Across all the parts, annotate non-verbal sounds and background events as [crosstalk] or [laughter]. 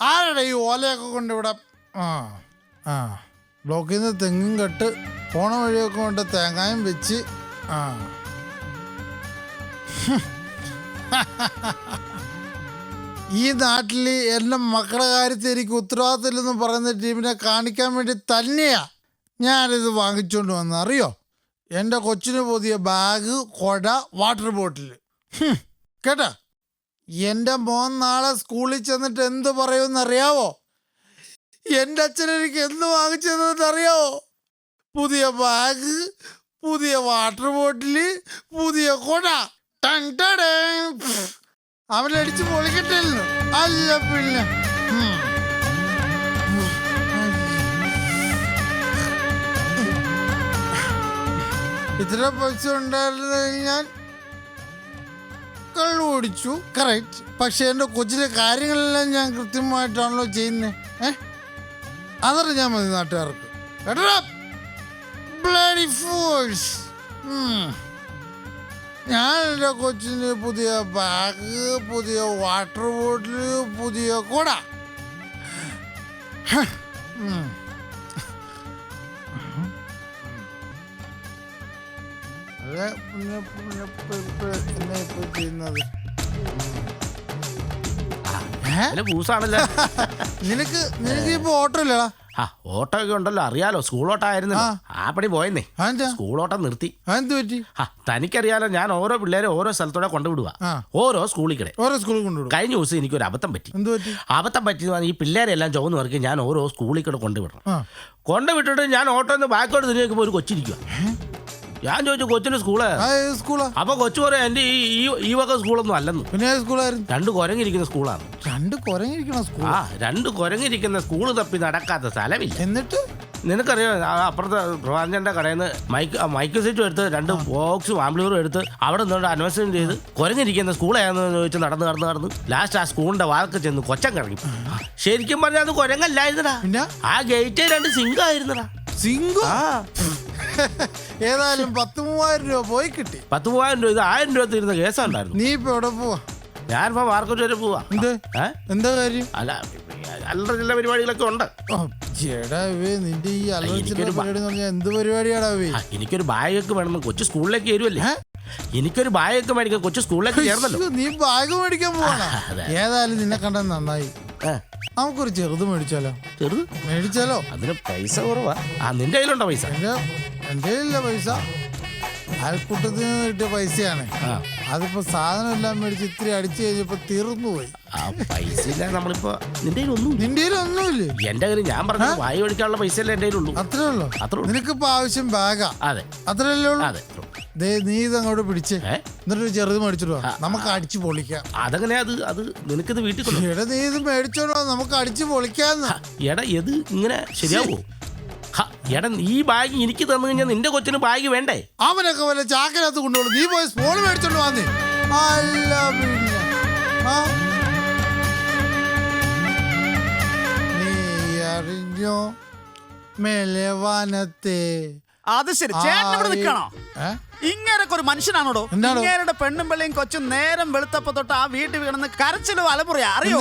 ആരുടെ ഈ ഓലയൊക്കെ കൊണ്ട് ഇവിടെ? ആ ആ. ബ്ലോക്കിൽ നിന്ന് തെങ്ങും കെട്ട് പോണ വഴിയൊക്കെ കൊണ്ട് തേങ്ങായും വെച്ച് ആ. ഈ നാട്ടിൽ എന്റെ മക്കളുടെ കാര്യത്തിൽ എനിക്ക് ഉത്തരവാദിത്തമില്ലെന്ന് പറയുന്ന ടീമിനെ കാണിക്കാൻ വേണ്ടി തന്നെയാ ഞാനിത് വാങ്ങിച്ചുകൊണ്ട് വന്നത് അറിയോ? എന്റെ കൊച്ചിന് പുതിയ ബാഗ് കൊട വാട്ടർ ബോട്ടിൽ കേട്ടാ? എന്റെ മോൻ നാളെ സ്കൂളിൽ ചെന്നിട്ട് എന്ത് പറയുമെന്ന് അറിയാവോ എന്റെ അച്ഛൻ എനിക്ക് എന്ത് വാങ്ങിച്ചതെന്ന് അറിയാവോ പുതിയ ബാഗ് പുതിയ വാട്ടർ ബോട്ടിൽ പുതിയ കൊട. അവനടിച്ച് പൊളിക്കട്ടില്ല അല്ല പിന്നെ. ഇത്ര പൈസ ഉണ്ടായിരുന്നെങ്കിൽ ഞാൻ കള്ളു ഓടിച്ചു കറക്റ്റ് പക്ഷെ എന്റെ കൊച്ചിലെ കാര്യങ്ങളെല്ലാം ഞാൻ കൃത്യമായിട്ടാണല്ലോ ചെയ്യുന്നത് ഏ? അതറിഞ്ഞാൽ മതി നാട്ടുകാർക്ക്. ഫോഴ്സ് ഞാൻ എന്റെ കൊച്ചിന് പുതിയ ബാഗ് പുതിയ വാട്ടർ ബോട്ടിൽ പുതിയ കുട. ചെയ്യുന്നത്. [laughs] നിനക്ക് നിനക്ക് ഇപ്പൊ ഓട്ടോ ഇല്ലടാ ആ ഓട്ടോ ഒക്കെ ഉണ്ടല്ലോ അറിയാലോ സ്കൂൾ ഓട്ടം ആയിരുന്നു ആ. പണി പോയെന്നേ. സ്കൂൾ ഓട്ടം നിർത്തി. ആ തനിക്കറിയാലോ ഞാൻ ഓരോ പിള്ളേരെ ഓരോ സ്ഥലത്തോടെ കൊണ്ടുവിടുക ഓരോ സ്കൂളിൽ കിടെ ഓരോ സ്കൂളിൽ കൊണ്ടുവിടും. കഴിഞ്ഞ ദിവസം എനിക്ക് ഒരു അബദ്ധം പറ്റി. അബദ്ധം പറ്റി ഈ പിള്ളേരെല്ലാം ചുവന്ന് വരയ്ക്ക് ഞാൻ ഓരോ സ്കൂളിൽ കൂടെ കൊണ്ടുവിടണം. കൊണ്ടുവിട്ടിട്ട് ഞാൻ ഓട്ടോന്ന് ബാക്കോട്ട് തിരിഞ്ഞ് നോക്കുമ്പോൾ ഒരു കൊച്ചിരിക്കുക ഞാൻ ചോദിച്ചു കൊച്ചിന്റെ സ്കൂൾ? ആ ഏത് സ്കൂളാ? അപ്പൊ കൊച്ചു പറയാ എന്റെ ഈ ഈ- ഈ വക സ്കൂളൊന്നും അല്ലെന്ന്. പിന്നെ ഏത് സ്കൂളായിരുന്നു? രണ്ട് കുരങ്ങിരിക്കുന്ന സ്കൂളാണ്. രണ്ട് കുരങ്ങിരിക്കണ സ്കൂൾ ആ രണ്ട് കുരങ്ങിരിക്കുന്ന സ്കൂൾ തപ്പി നടക്കാത്ത സ്ഥലമില്ല. എന്നിട്ട്? നിനക്കറിയോ ആ അപ്പുറത്തെ പ്രവാചന്റെ കടയിൽ നിന്ന് മൈക്ക് ആ മൈക്ക് സെറ്റും എടുത്ത് രണ്ട് ബോക്സും ആംബ്ലൂറും എടുത്ത് അവിടെ നിന്നോണ്ട് അന്വേഷണം ചെയ്ത് കുരങ്ങിരിക്കുന്ന സ്കൂൾ ഏതാണെന്ന് ചോദിച്ച് നടന്ന് നടന്ന് നടന്ന് ലാസ്റ്റ് ആ സ്കൂളിന്റെ വാക്ക് ചെന്ന് കൊച്ചം കറങ്ങി. ശരിക്കും പറഞ്ഞാൽ അത് കുരങ്ങല്ലായിരുന്നടാ. പിന്നെ? ആ ഗേറ്റ് രണ്ട് സിംഗ് ആയിരുന്നടാ സിംഗു? ആ. [laughs] ഏതായാലും പത്ത് മൂവായിരം രൂപ പോയി കിട്ടി. പത്ത് മൂവായിരം രൂപ ഇത് ആയിരം രൂപ തീരുന്ന കേസുണ്ടായിരുന്നു. നീ ഇപ്പൊ എവിടെ പോവാ? ഞാനിപ്പോ മാർക്കറ്റ് വരെ പോവാ. എന്ത്? ഏ? എന്താ കാര്യം? അല്ല അല്ലറ ചില പരിപാടികളൊക്കെ ഉണ്ട്. ഓ, ചേടാ ഇവേ നിന്റെ ഈ എനിക്കൊരു ബ- പരിപാടി എന്ന് പറഞ്ഞാൽ എന്ത് പരിപാടിയാടാ ഇവേ? ആ, എനിക്കൊരു ബാഗൊക്കെ വേണം. കൊച്ചു സ്കൂളിലേക്ക് ഏ? എനിക്കൊരു ബാഗൊക്കെ മേടിക്കാൻ കൊച്ചു സ്കൂളിലേക്ക് ചേർന്നല്ലോ. അയ്യോ, നീ ബാഗ് മേടിക്കാൻ പോവാ അതെ. ഏതായാലും നിന്നെ കണ്ടാൽ നന്നായി. ഏ, നമുക്കൊരു ചെറുത് മേടിച്ചാലോ? ചെറുത്? മേടിച്ചാലോ? അതിന് പൈസ കുറവാ. ആ നിന്റെ കയ്യിലുണ്ടോ പൈസ? എന്റെ എന്റെ ഇല്ല പൈസ. അയൽക്കൂട്ടത്തിൽ നിന്ന് കിട്ടിയ പൈസയാണ്. അതിപ്പോ സാധനം എല്ലാം മേടിച്ച് ഇത്തിരി അടിച്ചു കഴിഞ്ഞപ്പോ തീർന്നു പോയി. ആ പൈസ ഇല്ല നമ്മളിപ്പോ നിന്റെ കയ്യിൽ ഒന്നും നിന്റെ ഒന്നുമില്ലേ എന്റെ കയ്യിൽ ഞാൻ പറഞ്ഞു വായി ഒഴിക്കാനുള്ള പൈസ അല്ലേ എന്റെ കയ്യിലുള്ളൂ. അത്രേ ഉള്ളൂ. അത്രേ ഉള്ളൂ. നിനക്കിപ്പോ ആവശ്യം ബാഗാ? അതെ. അത്രയല്ലേ ഉള്ളൂ? അതെ ദേ നീ ഇത് അങ്ങോട്ട് പിടിച്ച് ഏ? എന്നിട്ട് ഒരു ചെറുത് മേടിച്ചിട്ട് വാ. നമുക്ക് അടിച്ചു പൊളിക്കാം. അതങ്ങനെ അത് അത് നിനക്കിത് വീട്ടിൽ കൊണ്ടു? എടാ നീ ഇത് മേടിച്ചോണ്ടോ നമുക്ക് അടിച്ചു പൊളിക്കാന്ന്. എടാ ഇത് ഇങ്ങനെ ശരിയാവോ? എടാ ഈ ബാഗ് എനിക്ക് തന്നു കഴിഞ്ഞാൽ നിന്റെ കൊച്ചിന് ബാഗ് വേണ്ടേ? അവനൊക്കെ വല്ല ചാക്കിനകത്ത് കൊണ്ടുപോകും. നീ പോയി സ്പോൺ മേടിച്ചോണ്ട് വന്നേ അല്ല പിന്നെ? നീ അറിഞ്ഞോ? മെലവാനത്തെ അത് ശരി. ചേട്ടൻ ഇവിടെ നിൽക്കണോ? ഇങ്ങനൊക്കെ ഒരു മനുഷ്യനാണോടോ? ഇങ്ങേരുടെ പെണ്ണും പിള്ളയും കൊച്ചും നേരം വെളുത്തപ്പോ തൊട്ട് ആ വീട്ടിൽ വീണെന്ന് കരച്ചിൽ അലമുറിയ അറിയോ?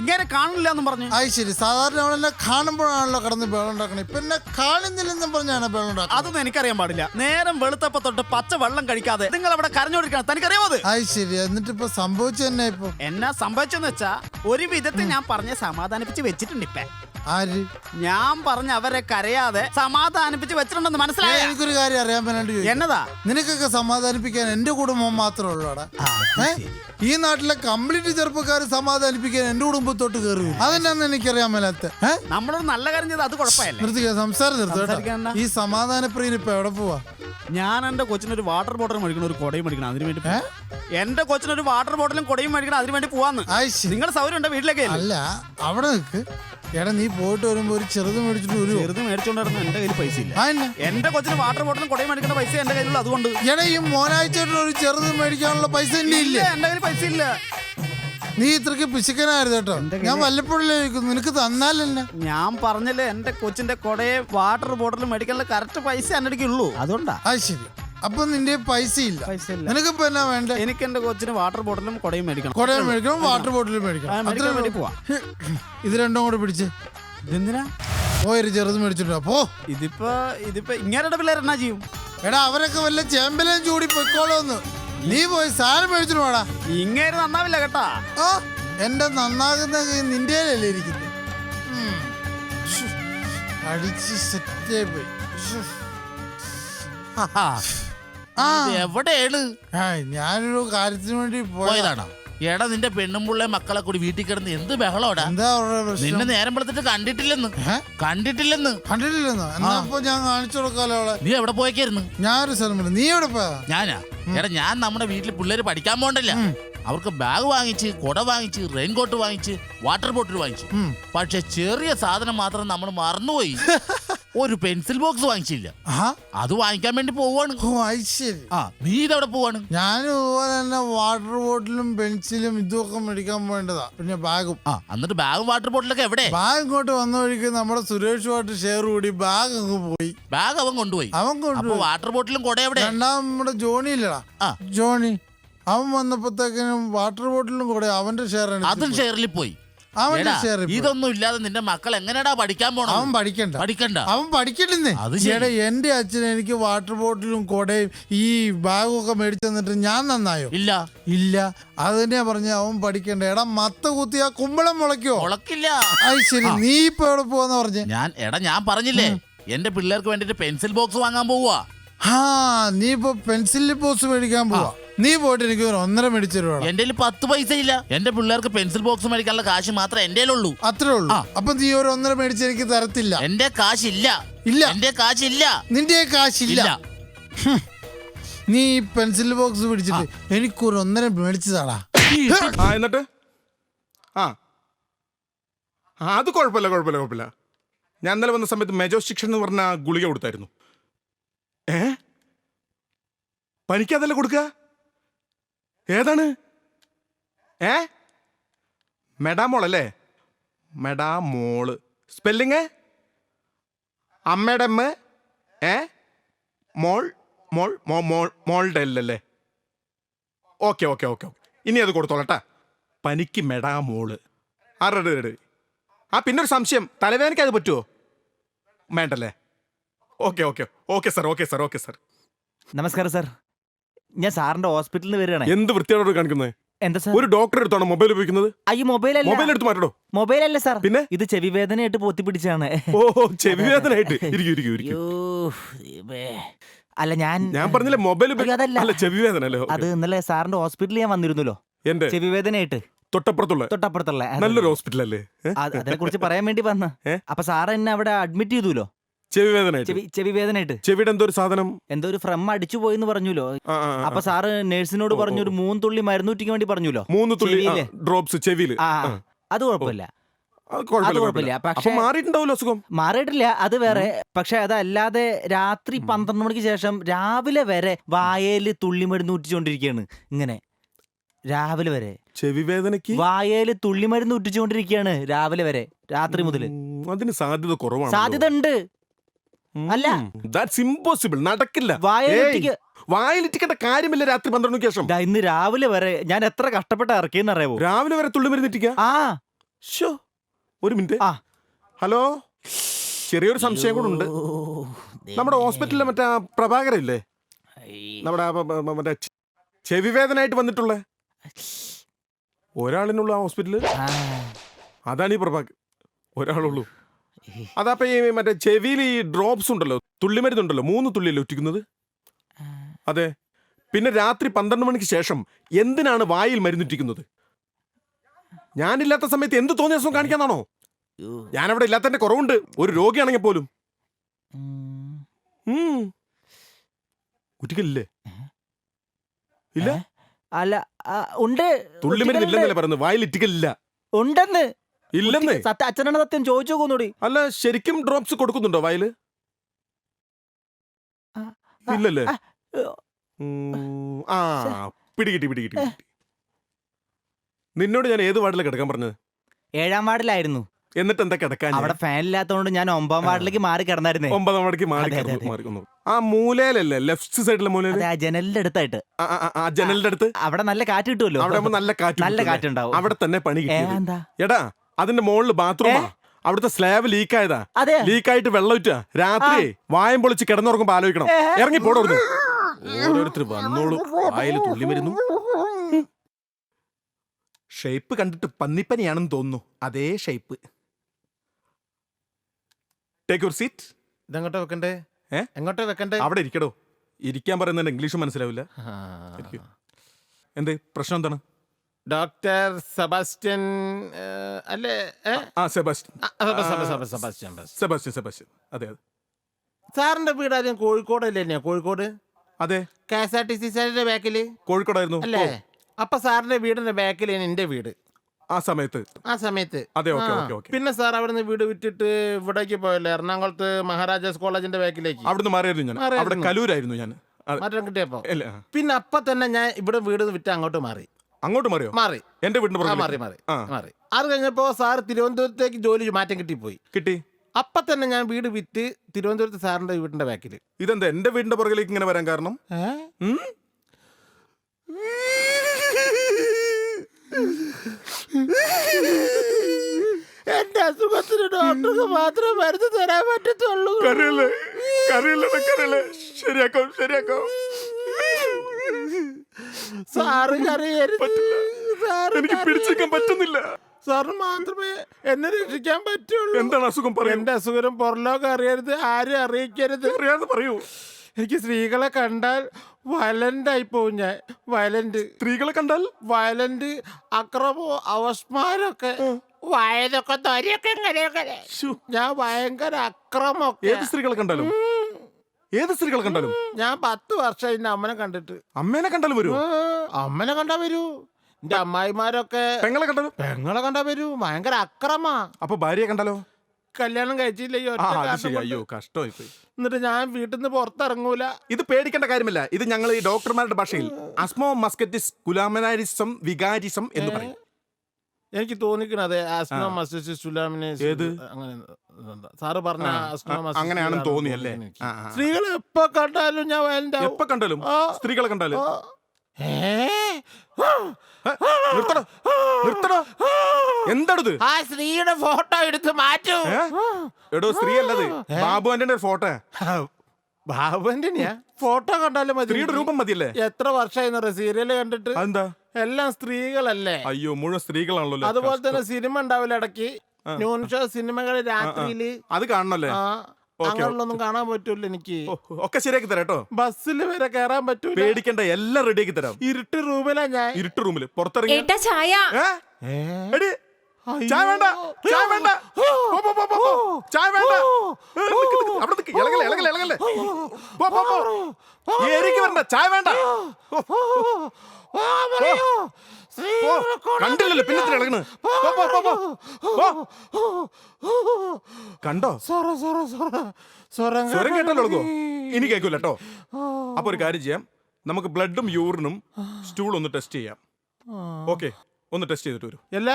ഇങ്ങനെ കാണില്ല എന്നും പറഞ്ഞു. അത് ശരി. സാധാരണ അവളെന്നെ കാണുമ്പോഴാണല്ലോ കിടന്ന് ബേളുണ്ടാക്കണേ പിന്നെ കാണുന്നില്ലെന്നും പറഞ്ഞാണ് ബേളുണ്ടാക്കുന്നത് അതൊന്നും എനിക്കറിയാൻ പാടില്ല. നേരം വെളുത്തപ്പോ തൊട്ട് പച്ച വെള്ളം കഴിക്കാതെ നിങ്ങൾ അവിടെ കരഞ്ഞോണ്ടിരിക്കണം തനിക്കറിയാമോ അത്? അത് ശരി. എന്നിട്ട് ഇപ്പൊ സംഭവിച്ചു തന്നെ ഇപ്പൊ? എന്നാ സംഭവിച്ചെന്ന് വെച്ചാ ഒരു വിധത്തിൽ ഞാൻ പറഞ്ഞ് സമാധാനിപ്പിച്ച് വെച്ചിട്ടുണ്ട് ഇപ്പൊ. ആര്? ഞാൻ പറഞ്ഞ അവരെ കരയാതെ സമാധാനിപ്പിച്ച് വെച്ചിട്ടുണ്ടെന്ന് മനസ്സിലായി? എനിക്കൊരു കാര്യം അറിയാൻ വേണ്ടി എന്നതാ? നിനക്കൊക്കെ സമാധാനിപ്പിക്കാൻ എന്റെ കുടുംബം മാത്രമേ ഉള്ളൂടാ. ഏ? ഈ നാട്ടിലെ കംപ്ലീറ്റ് ചെറുപ്പക്കാർ സമാധാനിപ്പിക്കാൻ എന്റെ കുടുംബത്തോട്ട് കയറി. അതെന്നാന്ന് എനിക്കറിയാൻ മേലാത്ത? നമ്മളോട് നല്ല കാര്യം ചെയ്ത് അത് കുഴപ്പമില്ല. നിർത്തിക്ക സംസാരം? ഈ സമാധാന പ്രിയൻ ഇപ്പൊ എവിടെ പോവാ? ഞാൻ എന്റെ കൊച്ചിനൊരു വാട്ടർ ബോട്ടിൽ മേടിക്കണം ഒരു കൊടയും മേടിക്കണം അതിന് വേണ്ടി? എന്റെ കൊച്ചിനൊരു വാട്ടർ ബോട്ടിലും കൊടയും മേടിക്കണം അതിന് വേണ്ടി പോവാന്ന്. നിങ്ങളുടെ സൗകര്യം ഉണ്ടോ വീട്ടിലേക്ക്? അല്ല അവിടെ നിൽക്ക് എടാ നീ പോയിട്ട് വരുമ്പോ ഒരു ചെറുത് മേടിച്ചിട്ട് ഒരു ചെറുത് മേടിച്ചോണ്ടായിരുന്നു എന്റെ കയ്യിൽ പൈസ ഇല്ല. എന്റെ കൊച്ചിന് വാട്ടർ ബോട്ടിലും കൊടയും മേടിക്കേണ്ട പൈസ എന്റെ കയ്യിലുള്ള അതുകൊണ്ട്. എടാ ഈ മോനാഴ്ചയായിട്ട് ഒരു ചെറുത് മേടിക്കാനുള്ള പൈസ എന്റെ ഇല്ല എന്റെ കയ്യിൽ പൈസ ഇല്ല. നീ ഇത്രക്ക് പിശുക്കനായിരുന്നു കേട്ടോ. ഞാൻ വല്ലപ്പോഴും ചോദിക്കുന്നു. നിനക്ക് തന്നാലല്ലേ? ഞാൻ പറഞ്ഞല്ലേ എന്റെ കൊച്ചിന്റെ കൊടയെ വാട്ടർ ബോട്ടിലും മേടിക്കാനുള്ള കറക്റ്റ് പൈസ എന്റെ ഉള്ളൂ അതുകൊണ്ടാ. അത് ശരി. അപ്പൊ നിന്റെ പൈസ ഇല്ല നിനക്ക് ഇപ്പൊ എന്നാ വേണ്ടേ? എനിക്ക് എന്റെ കൊച്ചിന് വാട്ടർ ബോട്ടിലും കൊടയും മേടിക്കണം. കൊടയും മേടിക്കണം വാട്ടർ ബോട്ടിലും ആ, മേടിക്കണം. മേടിക്കാൻ വേണ്ടി പോവാ. ഇത് രണ്ടും കൂടെ പിടിച്ച്. ഇതെന്തിനാ? പോയൊരു ചെറുത് മേടിച്ചിട്ടോ പോ. ഇതിപ്പോ ഇതിപ്പോ ഇങ്ങനെ പിള്ളേർ എന്നാ ചെയ്യും? എടാ അവരൊക്കെ വല്ല ചേമ്പലേം ചൂടി പൊയ്ക്കോളൂന്ന് നീ പോയി സാധനം മേടിച്ചിട്ട് പോടാ ഇങ്ങനെ നന്നാവില്ല കേട്ടാ. ആ എന്റെ നന്നാകുന്ന കൈ നിന്റെ അല്ലേ ഇരിക്കുന്നത് ഉം. ശ്ശ്. അടിച്ച് സെറ്റേ പോയി. ശ്ശ്. എവിടെയാണ് ഞാനൊരു കാര്യത്തിന് വേണ്ടി പോയതാ. പോയതാണോ? എടാ നിന്റെ പെണ്ണും പിള്ളേ മക്കളെ കൂടി വീട്ടിൽ കിടന്ന് എന്ത് ബഹളോടാ? എന്താ അവരുടെ നിന്നെ നേരം വെളുത്തിട്ട് കണ്ടിട്ടില്ലെന്ന്. ഏ? കണ്ടിട്ടില്ലെന്ന്. കണ്ടിട്ടില്ലെന്നോ? എന്നാ ഇപ്പൊ ഞാൻ കാണിച്ചു കൊടുക്കാലോ അവളെ? നീ എവിടെ പോയേക്കായിരുന്നു? ഞാനൊരു സ്ഥലം നീ എവിടെ പോയാ ഞാനാ? എടാ ഞാൻ നമ്മുടെ വീട്ടിൽ പിള്ളേര് പഠിക്കാൻ പോണ്ടല്ല അവർക്ക് ബാഗ് വാങ്ങിച്ച് കുട വാങ്ങിച്ച് റെയിൻകോട്ട് വാങ്ങിച്ച് വാട്ടർ ബോട്ടിൽ വാങ്ങിച്ചു. ഉം. പക്ഷെ ചെറിയ സാധനം മാത്രം നമ്മൾ മറന്നുപോയി. [laughs] ഒരു പെൻസിൽ ബോക്സ് വാങ്ങിച്ചില്ല. ആ അത് വാങ്ങിക്കാൻ വേണ്ടി പോവാണ്. ഓ അത് ശരി. ആ നീ ഇതവിടെ പോവാണ്. ഞാനും ഇതുപോലെ തന്നെ വാട്ടർ ബോട്ടിലും പെൻസിലും ഇതുമൊക്കെ മേടിക്കാൻ പോകേണ്ടതാ പിന്നെ ബാഗും. ആ എന്നിട്ട് ബാഗ് വാട്ടർ ബോട്ടിലൊക്കെ എവിടെ? ബാഗ് ഇങ്ങോട്ട് വന്ന വഴിക്ക് നമ്മുടെ സുരേഷുമായിട്ട് ഷെയർ കൂടി ബാഗ് അങ്ങ് പോയി. ബാഗ് അവൻ കൊണ്ടുപോയി. അവൻ അപ്പൊ കൊണ്ടുപോയി വാട്ടർ ബോട്ടിലും കുട എവിടെ? രണ്ടാം നമ്മുടെ ജോണി ഇല്ലടാ ആ. ജോണി അവൻ വന്നപ്പോഴത്തേക്കിനും വാട്ടർ ബോട്ടിലും കൂടെ അവന്റെ ഷെയർ അതും ഷെയറിൽ പോയി. എടാ, ഷെയർ ഇതൊന്നും ഇല്ലാതെ നിന്റെ മക്കൾ എങ്ങനെയാടാ പഠിക്കാൻ അവൻ പോണം പഠിക്കണ്ട. പഠിക്കണ്ട. അവൻ പഠിക്കണ്ടെന്നേ. അത് ശരി. ഈയിടെ എന്റെ അച്ഛൻ എനിക്ക് വാട്ടർ ബോട്ടിലും കൊടയും ഈ ബാഗും ഒക്കെ മേടിച്ചു തന്നിട്ട് ഞാൻ നന്നായോ? ഇല്ല. ഇല്ല. അത് തന്നെയാ പറഞ്ഞ അവൻ പഠിക്കണ്ട. എടാ മത്ത കുത്തിയാ കുമ്പളം മുളയ്ക്കോ? മുളക്കില്ല. അത് ശരി നീ ഇപ്പൊ എവിടെ പോവാന്ന് പറഞ്ഞേ? ഞാൻ എടാ ഞാൻ പറഞ്ഞില്ലേ എന്റെ പിള്ളേർക്ക് വേണ്ടിട്ട് പെൻസിൽ ബോക്സ് വാങ്ങാൻ പോവാ ആ നീ ഇപ്പൊ പെൻസിൽ ബോക്സ് മേടിക്കാൻ പോവാ. നീ പോയിട്ട് എനിക്ക് ഒരു ഒന്നര മേടിച്ചു തരുവാണ് എന്റെ പത്ത് പൈസ ഇല്ല. എന്റെ പിള്ളേർക്ക് പെൻസിൽ ബോക്സ് മേടിക്കാനുള്ള കാശ് മാത്രമേ എന്റെ ഉള്ളൂ അത്രേ ഉള്ളൂ. അപ്പൊ നീ ഒരു ഒന്നര മേടിച്ച് എനിക്ക് തരത്തില്ല. എന്റെ കാശില്ല ഇല്ല. എന്റെ കാശില്ല നിന്റെ കാശില്ല ഇല്ല. നീ ഈ പെൻസിൽ ബോക്സ് പിടിച്ചിട്ട് എനിക്കൊരു ഒന്നര മേടിച്ചതാടാ ആ എന്നിട്ട്? ആ. ആ, അത് കുഴപ്പമില്ല കുഴപ്പമില്ല കുഴപ്പമില്ല. ഞാൻ ഇന്നലെ വന്ന സമയത്ത് മെജോ മെജോസ്റ്റിക്ഷൻ എന്ന് പറഞ്ഞ ഗുളിക കൊടുത്തായിരുന്നു. ഏ? പനിക്ക് അതല്ല കൊടുക്കുക ഏതാണ്? ഏ? മെഡാമോൾ അല്ലേ മെഡാമോൾ. സ്പെല്ലിങ്? അമ്മയുടെ അമ്മ ഏ? മോൾ? മോൾ? മോ മോൾ മോളുടെ അല്ലല്ലേ? Okay okay okay okay. ഇനി അത് കൊടുത്തോളട്ടാ പനിക്ക് മെഡാമോൾ. ആ റെഡി റെഡി ആ പിന്നെ ഒരു സംശയം. തലവേദനയ്ക്ക് അത് പറ്റുമോ വേണ്ടല്ലേ? Okay okay. Okay sir. Okay sir. Okay sir. നമസ്കാരം സാർ. ഞാൻ സാറിന്റെ ഹോസ്പിറ്റലിൽ വരികയാണ്. എന്ത് വൃത്തിയോട് കാണിക്കുന്നത് എന്താ സാർ? ഒരു ഡോക്ടർ എടുത്താണോ മൊബൈൽ ഉപയോഗിക്കുന്നത്? അയ്യോ മൊബൈൽ അല്ല. മൊബൈൽ എടുത്ത് മാറ്റടോ മൊബൈൽ അല്ല സാർ. പിന്നെ? ഇത് ചെവി വേദനയായിട്ട് പൊത്തി പിടിച്ചാണ് ഓ ചെവി വേദനയായിട്ട്. ആയിട്ട് ഇരിക്കൂ ഇരിക്കൂ. ഇരിക്കൂ അല്ല ഞാൻ ഞാൻ പറഞ്ഞില്ല മൊബൈൽ അല്ല ചെവി വേദന അല്ലേ? അത് ഇന്നലെ സാറിന്റെ ഹോസ്പിറ്റലിൽ ഞാൻ വന്നിരുന്നല്ലോ. എന്റെ? ചെവി വേദനയായിട്ട്. തൊട്ടപ്പുറത്തുള്ള തൊട്ടപ്പുറത്തുള്ള. നല്ലൊരു ഹോസ്പിറ്റൽ അല്ലേ? അതിനെ കുറിച്ച് പറയാൻ വേണ്ടി വന്ന? അപ്പൊ സാർ എന്നെ അവിടെ അഡ്മിറ്റ് ചെയ്തുല്ലോ ചെവി വേദന ചെവി ചെവി വേദനയായിട്ട് ചെവിയുടെ എന്തോ ഒരു സാധനം? എന്തോ ഒരു ഫ്രം അടിച്ചു പോയെന്ന് പറഞ്ഞല്ലോ ആ, ആ, ആ, അപ്പൊ സാറ് നേഴ്സിനോട് പറഞ്ഞു. ഒരു മൂന്ന് തുള്ളി മരുന്നൂറ്റിക്ക് വേണ്ടി പറഞ്ഞല്ലോ മൂന്ന് തുള്ളി ചെവിയിലെ? ഡ്രോപ്സ് ചെവിയിൽ ആ അത് കുഴപ്പമില്ല. അത് കുഴപ്പമില്ല അത് കുഴപ്പമില്ല. കുഴപ്പമില്ല. അപ്പൊ പക്ഷേ- മാറിയിട്ടുണ്ടാവുമല്ലോ അസുഖം? മാറിയിട്ടില്ല അത് വേറെ. പക്ഷെ അതല്ലാതെ രാത്രി പന്ത്രണ്ട് മണിക്ക് ശേഷം രാവിലെ വരെ വായേൽ തുള്ളി മരുന്ന് ഊറ്റിച്ചുകൊണ്ടിരിക്കുകയാണ് ഇങ്ങനെ. രാവിലെ വരെ. ചെവി വേദനക്ക് വായേൽ തുള്ളി മരുന്ന് ഊറ്റിച്ചുകൊണ്ടിരിക്കുകയാണ് രാവിലെ വരെ രാത്രി മുതൽ അതിന് സാധ്യത കുറവാണ് സാധ്യത ഉണ്ട് അല്ല. ദാറ്റ്സ് ഇമ്പോസിബിൾ നടക്കില്ല. വായേലിറ്റിക്ക് വായിലിറ്റിക്കേണ്ട കാര്യമില്ല രാത്രി പന്ത്രണ്ട് മണിക്ക് ശേഷം. ഇന്ന് രാവിലെ വരെ ഞാൻ എത്ര കഷ്ടപ്പെട്ട ഇറക്കിയെന്ന് അറിയാവോ രാവിലെ വരെ തുള്ളി മരുന്നിട്ടിക്ക ആ. ഷോ ഒരു മിനിറ്റ്. ആ. ഹലോ? ചെറിയൊരു സംശയം കൂടെ ഉണ്ട്. നമ്മുടെ. ഹോസ്പിറ്റലിലെ മറ്റേ പ്രഭാകര ഇല്ലേ നമ്മുടെ മറ്റേ ചെവി വേദനയായിട്ട് വന്നിട്ടുള്ള. ഒരാളിനുള്ള ആ ഹോസ്പിറ്റൽ. ആ, അതാണ് ഈ പ്രഭാകർ ഒരാളുള്ളൂ. അതപ്പൊ ഈ മറ്റേ ചെവിയിൽ ഈ ഡ്രോപ്സ് ഉണ്ടല്ലോ തുള്ളിമരുന്നുണ്ടല്ലോ മൂന്ന് തുള്ളിയല്ലേ ഒറ്റിക്കുന്നത്? അതെ. പിന്നെ രാത്രി പന്ത്രണ്ട് മണിക്ക് ശേഷം എന്തിനാണ് വായിൽ മരുന്നിട്ടിക്കുന്നത് ഞാനില്ലാത്ത സമയത്ത് എന്ത് തോന്നിയ ദിവസം കാണിക്കാന്നാണോ? ഞാനവിടെ ഇല്ലാത്തതിന്റെ കുറവുണ്ട്. ഒരു രോഗിയാണെങ്കിൽ പോലും. ഉം. ഇല്ല? അല്ല ഉണ്ട്. തുള്ളിമരുന്ന് ഒറ്റിക്കലുണ്ട്. ഇല്ലെന്നല്ലേ പറയുന്നത്? വായിൽ ഇറ്റിക്കലില്ല. ഉണ്ടെന്ന്. ഇല്ലെന്നേ. സത്യ അച്ഛനാണ് സത്യം ചോദിച്ചു പോകുന്നോടി അല്ല ശരിക്കും ഡ്രോപ്സ് കൊടുക്കുന്നുണ്ടോ വയൽ? ഇല്ലല്ലേ? ആ, പിടികിട്ടി പിടികിട്ടി. നിന്നോട് ഞാൻ ഏത് വാർഡിലാണ് കിടക്കാൻ പറഞ്ഞത്? ഏഴാം വാർഡിലായിരുന്നു. എന്നിട്ട് എന്താ കിടക്കാൻ? അവിടെ ഫാൻ ഇല്ലാത്തതുകൊണ്ട് ഞാൻ ഒമ്പതാം വാർഡിലേക്ക് മാറി കിടന്നായിരുന്നു. ഒമ്പതാം വാർഡിലേക്ക് മാറി കിടന്നു. ആ മൂലയിലല്ലേ? ലെഫ്റ്റ് സൈഡിലെ മൂലയിൽ? ജനലിന്റെ അടുത്തായിട്ട്. ജനലിന്റെ അടുത്ത്? അവിടെ നല്ല കാറ്റ് കിട്ടുമല്ലോ. അവിടെ നല്ല കാറ്റ് നല്ല കാറ്റ് ഉണ്ടാവും. കാറ്റുണ്ടാവും. അവിടെ തന്നെ പണി എടാ അതിന്റെ മുകളിൽ ബാത്റൂമാ അവിടുത്തെ സ്ലാബ് ലീക്ക് ആയതാ. അതെ ലീക്ക് ആയിട്ട് വെള്ളം ഉറ്റാ രാത്രി വായം പൊളിച്ച് കിടന്നുറങ്ങുമ്പോ ആലോചിക്കണം. ഇറങ്ങി പോടുന്നു ഓരോരുത്തർ വന്നോളൂ. വായിൽ തുള്ളി വരുന്നു. ഷേപ്പ് കണ്ടിട്ട് പന്നിപ്പനിയാണെന്ന് തോന്നുന്നു. അതേ ഷേപ്പ് ടേക്ക് യുവർ സീറ്റ് ഇതെങ്ങോട്ടോ വെക്കണ്ടേ? ഏഹ് എങ്ങോട്ടോ വെക്കണ്ടേ? അവിടെ ഇരിക്കടോ. ഇരിക്കാൻ പറയുന്നതിന്റെ ഇംഗ്ലീഷ് മനസ്സിലാവില്ല. എന്ത്? പ്രശ്നം എന്താണ്? ഡോക്ടർ സെബാസ്റ്റ്യൻ അല്ലേ? ഏ? ആ സെബാസ്റ്റ്യൻ. ആ, സെബ- സെബ- സെബ- സെബാസ്റ്റ്യൻ ബസ്. Sebastian Sebastian. അതെ അതെ. സാറിന്റെ വീട് ആദ്യം കോഴിക്കോട് അല്ലേ തന്നെയാ കോഴിക്കോട്? അതെ. K S R T C സാറിന്റെ ബാക്കിൽ? കോഴിക്കോടായിരുന്നു. അല്ലേ? ഓ, അപ്പൊ സാറിന്റെ വീടിന്റെ ബാക്കിലാണ് എന്റെ വീട്. ആ സമയത്ത്. ആ സമയത്ത്. അതെ, ഓക്കേ, ആ. Okay, okay. പിന്നെ സാർ അവിടുന്ന് വീട് വിറ്റിട്ട് ഇവിടേക്ക് പോയല്ലേ? എറണാകുളത്ത് മഹാരാജാസ് കോളേജിന്റെ ബാക്കിലേക്ക്? അവിടുന്ന് മാറിയായിരുന്നു ഞാൻ. അവിടെ മാറിയായിരുന്നു. കലൂരായിരുന്നു ഞാൻ. അതെ. മാറ്റം കിട്ടിയപ്പോ? ആ. പിന്നെ അപ്പൊ തന്നെ ഞാൻ ഇവിടെ വീട് വിറ്റ് അങ്ങോട്ട് മാറി. അങ്ങോട്ട് മാറിയോ? മാറി. എന്റെ വീടിന്റെ ആ? മാറി മാറി മാറി. അത് കഴിഞ്ഞപ്പോ സാർ തിരുവനന്തപുരത്തേക്ക് ജോലി മാറ്റം കിട്ടിപ്പോയി. കിട്ടി? അപ്പൊ തന്നെ ഞാൻ വീട് വിറ്റ് തിരുവനന്തപുരത്ത് സാറിന്റെ വീടിന്റെ ബാക്കിൽ ഇതെന്താ എന്റെ വീടിന്റെ പുറകിലേക്ക് ഇങ്ങനെ വരാൻ കാരണം? ഉം? എന്റെ അസുഖത്തിന് ഡോക്ടർക്ക് മാത്രമേ മരുന്ന് തരാൻ പറ്റത്തുള്ളൂ. കരയല്ലേ? കരയല്ലേ കരയല്ലേ? ശരിയാക്കാം ശരിയാക്കാം? സാറ് പറ്റില്ല. എനിക്ക്. പിടിച്ചേക്കാൻ പറ്റുന്നില്ല. സാറിന് മാത്രമേ എന്നെ രക്ഷിക്കാൻ പറ്റുള്ളൂ. എന്താണ് അസുഖം? പറയൂ. എന്റെ അസുഖം പുറലോകം അറിയരുത് ആരും അറിയിക്കരുത്. അറിയാതെ പറയൂ. എനിക്ക് സ്ത്രീകളെ കണ്ടാൽ വയലന്റ് ആയി പോവും ഞാൻ. വയലന്റ്. സ്ത്രീകളെ കണ്ടാൽ? വയലന്റ് അക്രമോ അവസ്മാരൊക്കെ വയലൊക്കെ തൊരയൊക്കെ ഞാൻ ഭയങ്കര അക്രമൊക്കെ. ഏത് സ്ത്രീകളെ കണ്ടാലും? ഏത് സ്ത്രീകളെ കണ്ടാലും? ഞാൻ പത്ത് വർഷം എന്റെ അമ്മനെ കണ്ടിട്ട്. അമ്മേനെ കണ്ടാലും വരൂ? അമ്മനെ കണ്ടാ വരൂ. എന്റെ അമ്മായിമാരൊക്കെ പെങ്ങളെ കണ്ടാലും? പെങ്ങളെ കണ്ടാ വരൂ. ഭയങ്കര അക്രമ. അപ്പൊ ഭാര്യയെ കണ്ടാലോ? കല്യാണം കഴിച്ചില്ല അയ്യോ കഷ്ടമായി പോയി എന്നിട്ട് ഞാൻ വീട്ടിൽ നിന്ന് പുറത്തിറങ്ങൂല. ഇത് പേടിക്കേണ്ട കാര്യമില്ല. ഇത് ഞങ്ങൾ ഈ ഡോക്ടർമാരുടെ ഭാഷയിൽ അസ്മോ മസ്കറ്റിസ് കുലാമനാരിസം വികാരിസം എന്ന് പറയും. എനിക്ക് തോന്നിക്കണത് അസ്നോ സുലാമിനേസ് ഏത്? അങ്ങനെ. സാറ് പറഞ്ഞ ആ, മസ്റ്റിസ് അങ്ങനെയാണെന്ന് തോന്നി അല്ലേ എനിക്ക്. ആ, ആ. സ്ത്രീകളെ എപ്പോ കണ്ടാലും ഞാൻ വയലന്റ് ആവും. എപ്പോ കണ്ടാലും ആ. സ്ത്രീകളെ കണ്ടാലും ആ. ഏ? നിർത്തടോ നിർത്തടോ എന്താണിത് ആ സ്ത്രീയുടെ ഫോട്ടോ എടുത്ത് മാറ്റൂ എടോ സ്ത്രീ അല്ലത് ബാബു ആന്റണിയുടെ ഫോട്ടോ ബാബുവിന്റെ ഫോട്ടോ കണ്ടാലും മതി. സ്ത്രീയുടെ രൂപം മതിയല്ലേ? എത്ര വർഷമായി സീരിയൽ കണ്ടിട്ട് എന്താ എല്ലാം സ്ത്രീകളല്ലേ? അയ്യോ മുഴുവൻ സ്ത്രീകളാണല്ലോ അതുപോലെ തന്നെ സിനിമ ഉണ്ടാവില്ല ഇടയ്ക്ക്. ന്യൂൺ ഷോ സിനിമകൾ രാത്രിയിൽ. അത് കാണണല്ലേ? അങ്ങനെയുള്ളൊന്നും കാണാൻ പറ്റൂല എനിക്ക്. ഒക്കെ ശരിയാക്കി തരാം കേട്ടോ. ബസ്സിൽ വരെ കയറാൻ പറ്റൂല. പേടിക്കണ്ട എല്ലാം റെഡിയാക്കി തരാം. ഇരുട്ട് റൂമിലാ ഞാൻ. ഇരുട്ട് റൂമിൽ പുറത്തിറങ്ങി ചായ. ചായ വേണ്ട ചായ വേണ്ട. ചായ വേണ്ട. അവിടെ നിക്ക്. ഇളകല്ലേ ഇളകല്ലേ ഇളകല്ലേ. പോ, പോ, പോ. ഈ ഏരിയക്ക് വരണ്ട ചായ വേണ്ട. കണ്ടില്ലല്ലോ പിന്നെ ഇളകണ്. കണ്ടോ. സ്വരം കേട്ടല്ലോ കേട്ടാലോ ഇനി കേൾക്കൂല കേട്ടോ. അപ്പൊ ഒരു കാര്യം ചെയ്യാം. നമുക്ക് ബ്ലഡും യൂറിനും സ്റ്റൂൾ ഒന്ന് ടെസ്റ്റ് ചെയ്യാം. ഓക്കെ ഒന്ന് ടെസ്റ്റ് ചെയ്തിട്ട് വരൂ. അല്ല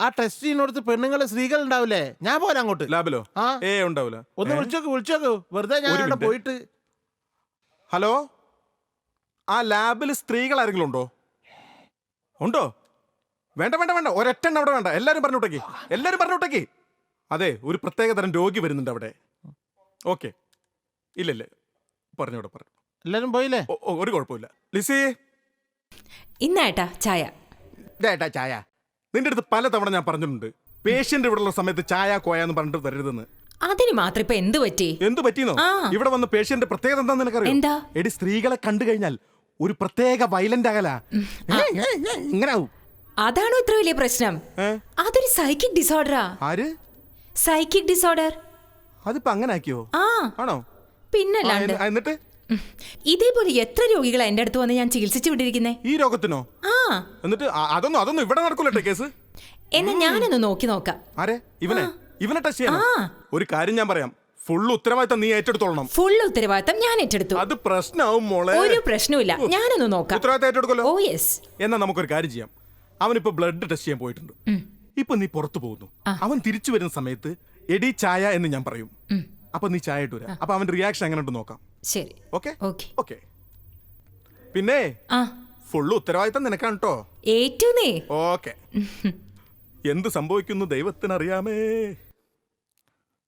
ആ ടെസ്റ്റ് ചെയ്യുന്നിടത്ത് പെണ്ണുങ്ങൾ സ്ത്രീകൾ ഉണ്ടാവില്ലേ? ഞാൻ പോരാ അങ്ങോട്ട്. ലാബിലോ? ആ. ഏ ഉണ്ടാവില്ല. ഒന്ന്? വിളിച്ചോക്ക് വിളിച്ചോക്ക്. വെറുതെ ഞാൻ ഒരു അവിടെ മിനിറ്റ്. പോയിട്ട്. ഹലോ? ആ ലാബിൽ സ്ത്രീകൾ ആരെങ്കിലും ഉണ്ടോ? ഉണ്ടോ? വേണ്ട വേണ്ട വേണ്ട. ഒരൊറ്റ അവിടെ വേണ്ട. എല്ലാരും പറഞ്ഞു വിട്ടേക്ക്. എല്ലാരും പറഞ്ഞു വിട്ടേക്ക്. അതെ ഒരു പ്രത്യേക തരം രോഗി വരുന്നുണ്ട് അവിടെ. ഓക്കെ. ഇല്ലല്ലേ പറഞ്ഞോട്ടെ പറഞ്ഞു എല്ലാരും പോയില്ലേ? ഒരു കുഴപ്പമില്ല. ലിസി? ഇന്നേട്ടാ ചായ. ഇതേട്ടാ ചായ. നിന്റെ അടുത്ത് പല തവണ ഞാൻ പറഞ്ഞിട്ടുണ്ട് പേഷ്യന്റ് ഇവിടെയുള്ള സമയത്ത് ചായ കോയ എന്ന് പറഞ്ഞിട്ട് തരരുതെന്ന് അതിന് മാത്രം ഇപ്പൊ എന്ത് പറ്റി? എന്ത് പറ്റിയെന്നോ? ആ. ഇവിടെ വന്ന് പേഷ്യന്റ് പ്രത്യേകത എന്താന്ന് നിനക്കറിയോ? എന്താ? എടി സ്ത്രീകളെ കണ്ടു കഴിഞ്ഞാൽ ഒരു പ്രത്യേക വയലന്റ് അകല. ഇങ്ങനെ ആവും അതാണോ ഇത്ര വലിയ പ്രശ്നം? ഏ? അതൊരു സൈക്കിക് ഡിസോർഡറാ ആര്? സൈക്കിക് ഡിസോർഡർ അതിപ്പോ അങ്ങനെ ആക്കിയോ? ആ. ആണോ? പിന്നെ എന്നിട്ട്. ഇതേപോലെ എത്ര രോഗികളാ എന്റെ അടുത്ത് വന്ന് ഞാൻ ചികിത്സിച്ചു വിട്ടിരിക്കുന്നേ? ഈ രോഗത്തിനോ? ആ. എന്നിട്ട് അതൊന്നും അതൊന്നും ഇവിടെ നടക്കൂലട്ടെ കേസ്. എന്നെ ഞാനൊന്ന് നോക്കി നോക്കാം. ആരെ? ഇവനെ? ഇവനെ ടച്ച് ചെയ്യണം ആ. ഒരു കാര്യം ഞാൻ പറയാം. ഫുൾ ഉത്തരവാദിത്തം നീ ഏറ്റെടുത്തോളണം. ഫുൾ ഉത്തരവാദിത്തം ഞാൻ ഏറ്റെടുത്തു. അത് പ്രശ്നമാവും മോളെ. ഒരു പ്രശ്നവുമില്ല. ഞാനൊന്ന് നോക്കാം. ഉത്തരവാദിത്തം ഏറ്റെടുക്കല്ലോ ഓ യെസ്. എന്നാ നമുക്കൊരു കാര്യം ചെയ്യാം. അവനിപ്പോ ബ്ലഡ് ടെസ്റ്റ് ചെയ്യാൻ പോയിട്ടുണ്ട്. ഇപ്പൊ നീ പുറത്തു പോകുന്നു. അവൻ തിരിച്ചു വരുന്ന സമയത്ത് എടി ചായ എന്ന് ഞാൻ പറയും. അപ്പൊ നീ ചായ ഇട്ടു അപ്പൊ അവന്റെ റിയാക്ഷൻ എങ്ങനെ ഉണ്ട് നോക്കാം. ശരി. ഓക്കെ ഓക്കെ ഓക്കെ പിന്നെ ആ. ഫുള്ള് ഉത്തരവാദിത്തം നിനക്കാണ് കേട്ടോ ഏറ്റുന്നേ. ഓക്കെ എന്ത് സംഭവിക്കുന്നു ദൈവത്തിന് അറിയാമേ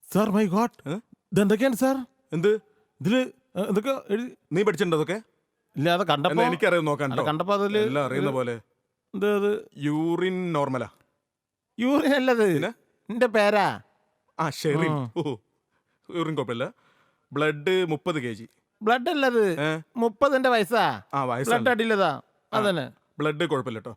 സാർ മൈ ഗോഡ്? ഇതെന്തൊക്കെയാണ് സാർ എന്ത്? ഇതിൽ എന്തൊക്കെ എഴുതി നീ പഠിച്ചിട്ടുണ്ടോ അതൊക്കെ ഇല്ല അത് കണ്ടപ്പോ എന്നാ എനിക്കറിയാം ട്ടോ. കണ്ടപ്പോ അതിൽ എല്ലാം അറിയുന്ന പോലെ. ഇത് അത് യൂറിൻ നോർമലാ യൂറിൻ അല്ലത്? എന്റെ പേരാ. ആ ഷെറിൻ. ആ. ഓ യൂറിൻ കുഴപ്പമില്ല ബ്ലഡ് മുപ്പത് കെ ജി. ബ്ലഡ് അല്ലത്. മുപ്പതിന്റെ വയസ്സാ? ആ ബ്ലഡ് അടിയിലതാ. അതന്നെ. ബ്ലഡ് കുഴപ്പമില്ല കേട്ടോ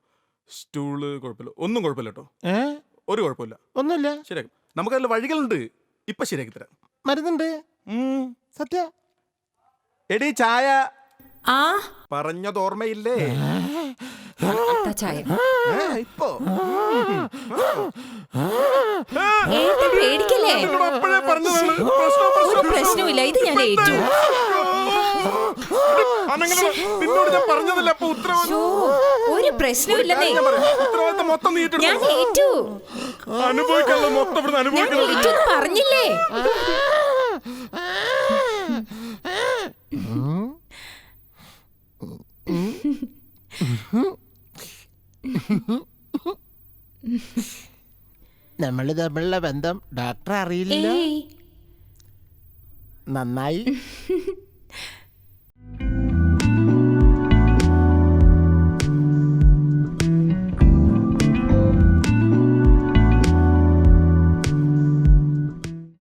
സ്റ്റൂൾ കുഴപ്പമില്ല. ഒന്നും കുഴപ്പമില്ല കേട്ടോ ഏ? ഒരു കുഴപ്പമില്ല. ഒന്നുമില്ല. ശരിയാക്കും. നമുക്കതിൽ വഴികളുണ്ട്. ഇപ്പൊ ശരിയാക്കി തരാം. മരുന്നുണ്ട്. സത്യ. എടി ചായ. ആ? പറഞ്ഞത് ഓർമ്മയില്ലേ ഇപ്പൊ. ഏട്ടൻ പേടിക്കല്ലേ? അപ്പോഴേ പറഞ്ഞതാണ്. പ്രശ്നം, ഒരു പ്രശ്നം, പ്രശ്നവുമില്ല. ഇത് ഞാൻ ഏറ്റു. അനങ്ങനെ നിന്നോട് ഞാൻ പറഞ്ഞതല്ല അപ്പൊ ഷോ, ഉത്തരവാദിത്തം ഒരു പ്രശ്നവുമില്ലെന്നേ. ഞാൻ പറയാം, മൊത്തം നീ ഞാൻ ഏറ്റു. അനുഭവിക്കാനുള്ള മൊത്തം ഇവിടുന്ന് ഞാൻ അനുഭവിക്കണം ഏറ്റു എന്ന് പറഞ്ഞില്ലേ? നമ്മൾ തമ്മിലുള്ള ബന്ധം ഡോക്ടർ അറിയില്ല. നന്നായി. [laughs]